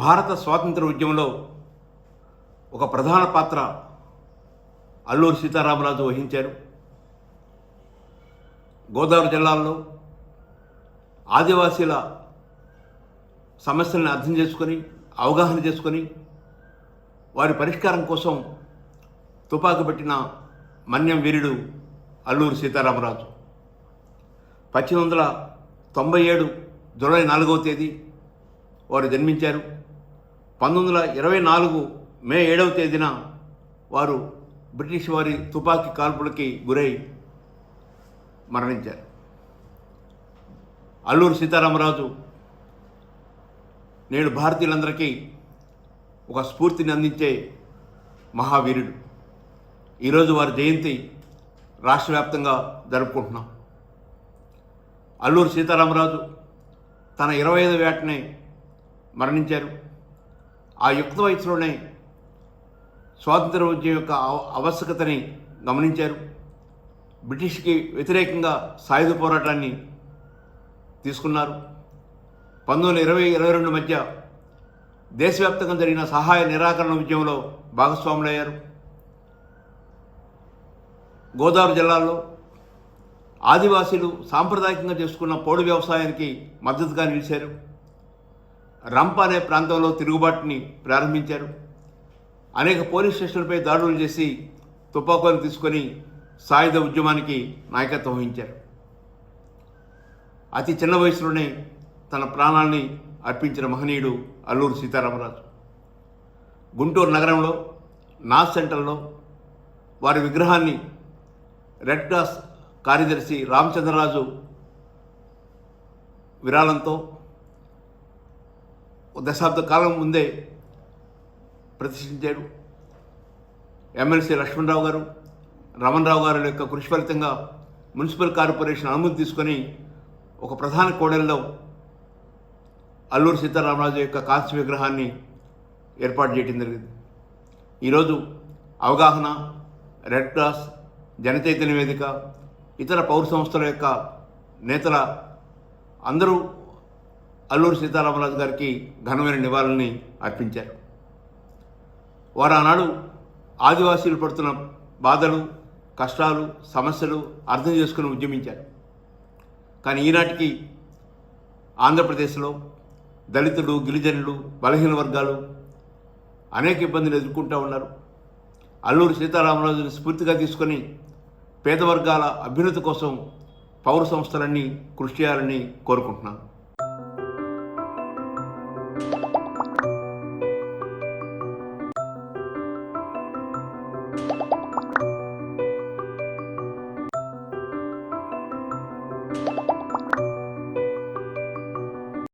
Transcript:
భారత స్వాతంత్ర ఉద్యమంలో ఒక ప్రధాన పాత్ర అల్లూరి సీతారామరాజు వహించారు. గోదావరి జిల్లాల్లో ఆదివాసీల సమస్యలను అర్థం చేసుకొని అవగాహన చేసుకొని వారి పరిష్కారం కోసం తుపాకు పెట్టిన మన్యం వీరుడు అల్లూరి సీతారామరాజు. పద్దెనిమిది వందల తొంభై ఏడు జూలై నాలుగవ తేదీ వారు జన్మించారు. పంతొమ్మిది వందల ఇరవై నాలుగు మే ఏడవ తేదీన వారు బ్రిటిష్ వారి తుపాకీ కాల్పులకి గురై మరణించారు. అల్లూరు సీతారామరాజు నేడు భారతీయులందరికీ ఒక స్ఫూర్తిని అందించే మహావీరుడు. ఈరోజు వారి జయంతి రాష్ట్ర వ్యాప్తంగా జరుపుకుంటున్నాం. అల్లూరు సీతారామరాజు తన ఇరవై ఐదు వేటనే మరణించారు. ఆ యుక్త వయసులోనే స్వాతంత్ర ఉద్యమం యొక్క ఆవశ్యకతని గమనించారు. బ్రిటిష్కి వ్యతిరేకంగా సాయుధ పోరాటాన్ని తీసుకున్నారు. పంతొమ్మిది ఇరవై ఇరవై రెండు మధ్య దేశవ్యాప్తంగా జరిగిన సహాయ నిరాకరణ ఉద్యమంలో భాగస్వాములయ్యారు. గోదావరి జిల్లాలో ఆదివాసీలు సాంప్రదాయకంగా చేసుకున్న పోడు వ్యవసాయానికి మద్దతుగా నిలిచారు. రంప అనే ప్రాంతంలో తిరుగుబాటుని ప్రారంభించారు. అనేక పోలీస్ స్టేషన్లపై దాడులు చేసి తుపాకులను తీసుకొని సాయుధ ఉద్యమానికి నాయకత్వం వహించారు. అతి చిన్న వయసులోనే తన ప్రాణాల్ని అర్పించిన మహనీయుడు అల్లూరు సీతారామరాజు. గుంటూరు నగరంలో నాస్ సెంటర్లో వారి విగ్రహాన్ని రెడ్ క్రాస్ కార్యదర్శి రామచంద్రరాజు విరాళంతో దశాబ్ద కాలం ముందే ప్రతిష్ఠించాడు. ఎమ్మెల్సీ లక్ష్మణరావు గారు రమణరావు గారి యొక్క కృషి ఫలితంగా మున్సిపల్ కార్పొరేషన్ అనుమతి తీసుకొని ఒక ప్రధాన కోడెల్లో అల్లూరు సీతారామరాజు యొక్క కాంస్య విగ్రహాన్ని ఏర్పాటు చేయడం జరిగింది. ఈరోజు అవగాహన రెడ్ క్రాస్ జనచైతన్య వేదిక ఇతర పౌర సంస్థల యొక్క నేతల అందరూ అల్లూరు సీతారామరాజు గారికి ఘనమైన నివాళుల్ని అర్పించారు. వారు ఆనాడు ఆదివాసీలు పడుతున్న బాధలు కష్టాలు సమస్యలు అర్థం చేసుకుని ఉద్యమించారు. కానీ ఈనాటికి ఆంధ్రప్రదేశ్లో దళితులు గిరిజనులు బలహీన వర్గాలు అనేక ఇబ్బందులు ఎదుర్కొంటూ ఉన్నారు. అల్లూరు సీతారామరాజుని స్ఫూర్తిగా తీసుకొని పేద వర్గాల అభ్యున్నతి కోసం పౌర సంస్థలన్నీ కృషి చేయాలని కోరుకుంటున్నాను.